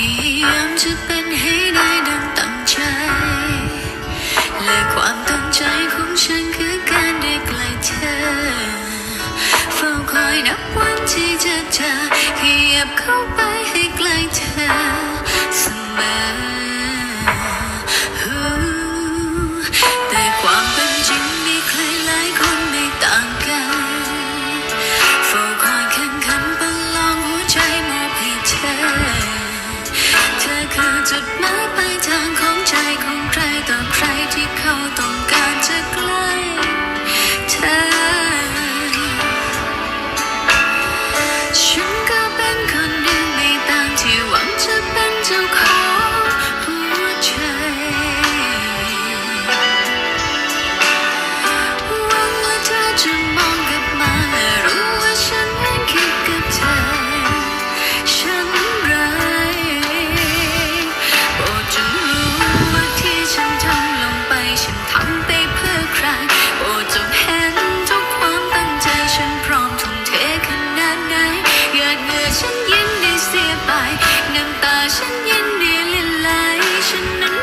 ายามจะเป็นให้ได้ดังตั้งใจ และความตั้งใจของฉันคือการได้ใกล้เธอเฝ้าคอยนับวันที่จะเจอขยับเข้า เขาต้องการจะใกล้เธอ ฉันก็เป็นคนหนึ่งในตามที่หวังจะเป็นเจ้าของหัวใจวังว่าเธอจะ ฉันยินดีเสียไปน้ำตาฉันยินดีลินไหลฉันนั้น